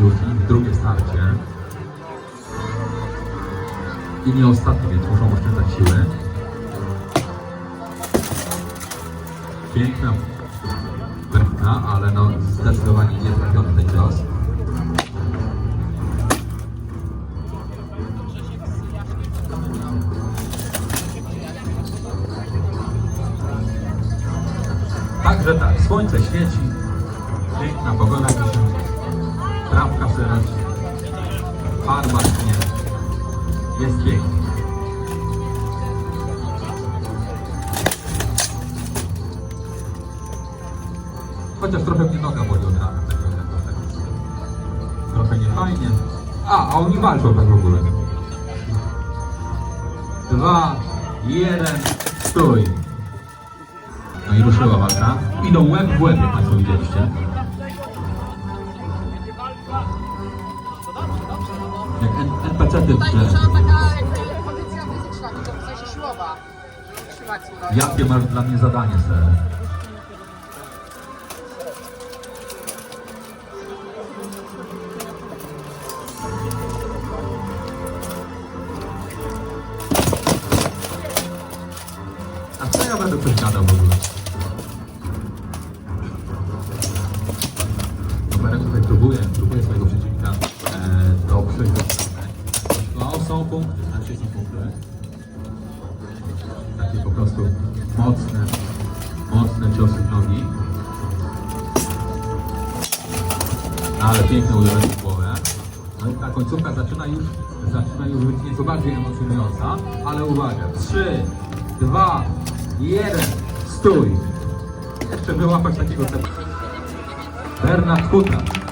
Już ich drugie starcie. I nie ostatnie, więc muszą oszczędzać siły. Piękna wrębna, ale no zdecydowanie nie trafiony ten cios. Także tak, słońce świeci, piękna pogoda dzisiaj, trawka przeleci, farba tnie, jest pięknie. Chociaż trochę mnie noga boli od rana, tak tak. Trochę niefajnie. A, a oni walczą tak w ogóle. Dwa, jeden, stój. Idą łeb w łeb, jak Państwo widzieliście. Jak N- Tutaj trzeba taka jakby kondycja fizyczna, tylko w sensie siłowa, żeby trzymać. Jakie masz dla mnie zadanie, ser? A co ja będę coś gadał w ogóle? Numerek tutaj próbuje, próbuje swojego przeciwnika e, do. No, są punkty, znaczy są punkty takie po prostu mocne, mocne ciosy w nogi. Ale piękne uderzenie w głowę. No i ta końcówka zaczyna już, zaczyna już być nieco bardziej emocjonująca, ale uwaga, 3, 2, 1, stój! Jeszcze wyłapać takiego tematu. Bernard Huta.